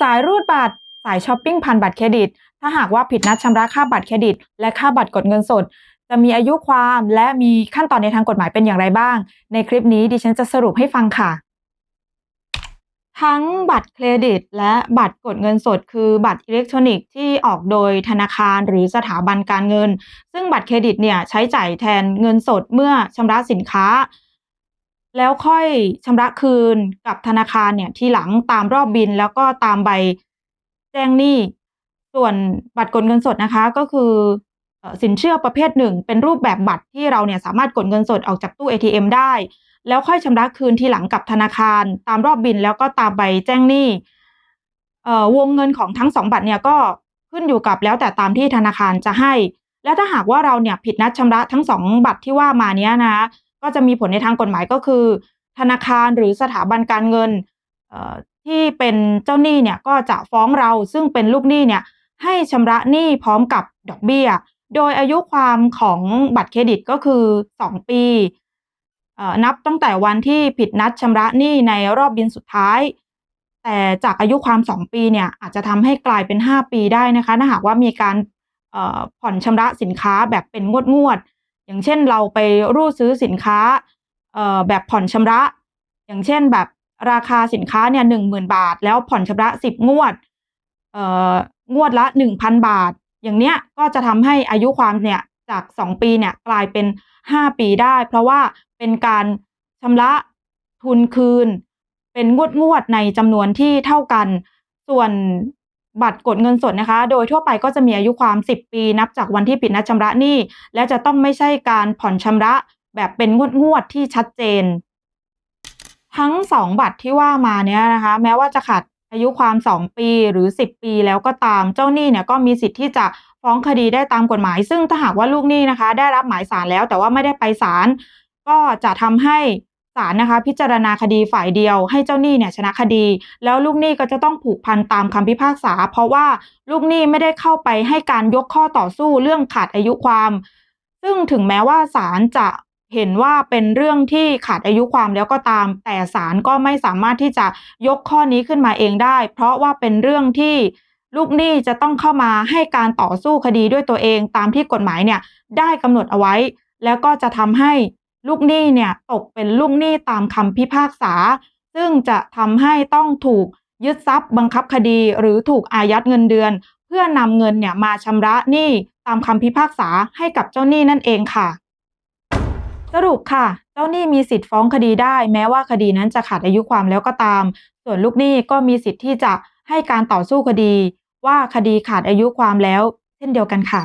สายรูดบัตร สายช้อปปิ้งผ่านบัตรเครดิต ถ้าหากว่าผิดนัดชำระค่าบัตรเครดิต และค่าบัตรกดเงินสด จะมีอายุความและมีขั้นตอนในทางกฎหมายเป็นอย่างไรบ้าง ในคลิปนี้ดิฉันจะสรุปให้ฟังค่ะ ทั้งบัตรเครดิต และบัตรกดเงินสด คือบัตรอิเล็กทรอนิกส์ที่ออกโดยธนาคารหรือสถาบันการเงิน ซึ่งบัตรเครดิตเนี่ยใช้จ่ายแทนเงินสดเมื่อชำระสินค้า แล้วค่อยชำระคืนกับธนาคารเนี่ยทีหลังตามรอบบิลแล้วก็ตามใบแจ้งหนี้ ส่วนบัตรกดเงินสดนะคะ ก็คือสินเชื่อประเภทหนึ่ง เป็นรูปแบบบัตรที่เราเนี่ยสามารถกดเงินสดออกจากตู้ ATM ได้ แล้วค่อยชำระคืนทีหลังกับธนาคาร ตามรอบบิลแล้วก็ตามใบแจ้งหนี้วงเงินของทั้งสองบัตรเนี่ยก็ขึ้นอยู่กับแล้วแต่ตามที่ธนาคารจะให้ และถ้าหากว่าเราเนี่ยผิดนัดชำระทั้งสองบัตรที่ว่ามาเนี้ยนะคะ ก็จะมีผลในทางกฎหมายก็คือ ธนาคารหรือสถาบันการเงินที่เป็นเจ้าหนี้เนี่ยก็จะฟ้องเราซึ่งเป็นลูกหนี้เนี่ยให้ชำระหนี้พร้อมกับดอกเบี้ย โดยอายุความของบัตรเครดิตก็คือ 2 ปี นับตั้งแต่วันที่ผิดนัดชำระหนี้ในรอบบิลสุดท้าย แต่จากอายุความ 2 ปีเนี่ยอาจจะทำให้กลายเป็น 5 ปีได้นะคะถ้าหากว่ามีการผ่อนชำระสินค้าแบบเป็นงวดๆ อย่างเช่นเราไปรูดซื้อสินค้าเอ่อแบบผ่อนชำระ อย่างเช่นแบบราคาสินค้าเนี่ย10,000บาท แล้วผ่อนชำระ10งวดเอ่องวดละ1,000บาท อย่างเนี้ยก็จะทำให้อายุความเนี่ยจาก2ปีเนี่ยกลายเป็น5ปีได้ เพราะว่าเป็นการชำระทุนคืน เป็นงวดๆในจำนวนที่เท่ากัน ส่วน บัตรกดเงินสดนะคะ โดยทั่วไปก็จะมีอายุความ 10 ปีนับจากวันที่ผิดนัดชำระหนี้ และจะต้องไม่ใช่การผ่อนชำระแบบเป็นงวดๆที่ชัดเจน ทั้ง 2 บัตรที่ว่ามาเนี่ยนะคะ แม้ว่าจะขาดอายุความ 2 ปีหรือ 10 ปีแล้วก็ตามเจ้าหนี้เนี่ยก็มีสิทธิ์ที่จะฟ้องคดีได้ตามกฎหมาย ซึ่งถ้าหากว่าลูกหนี้นะคะ ได้รับหมายศาลแล้วแต่ว่าไม่ได้ไปศาลก็จะทำให้าลนะคะ พิจารณาคดีฝ่ายเดียว ให้เจ้าหนี้เนี่ยชนะคดี แล้วลูกหนี้ก็จะต้องผูกพันตามคำพิพากษา เพราะว่าลูกหนี้ไม่ได้เข้าไปให้การยกข้อต่อสู้เรื่องขาดอายุความ ซึ่งถึงแม้ว่าศาลจะเห็นว่าเป็นเรื่องที่ขาดอายุความแล้วก็ตาม แต่ศาลก็ไม่สามารถที่จะยกข้อนี้ขึ้นมาเองได้ เพราะว่าเป็นเรื่องที่ลูกหนี้จะต้องเข้ามาให้การต่อสู้คดีด้วยตัวเองตามที่กฎหมายเนี่ยได้กำหนดเอาไว้ แล้วก็จะทำให้ ลูกหนี้เนี่ยตกเป็นลูกหนี้ตามคำพิพากษา ซึ่งจะทำให้ต้องถูกยึดทรัพย์บังคับคดี หรือถูกอายัดเงินเดือน เพื่อนำเงินเนี่ยมาชำระหนี้ตามคำพิพากษาให้กับเจ้าหนี้นั่นเองค่ะ สรุปค่ะ เจ้าหนี้มีสิทธิ์ฟ้องคดีได้ แม้ว่าคดีนั้นจะขาดอายุความแล้วก็ตาม ส่วนลูกหนี้ก็มีสิทธิ์ที่จะให้การต่อสู้คดี ว่าคดีขาดอายุความแล้ว เช่นเดียวกันค่ะ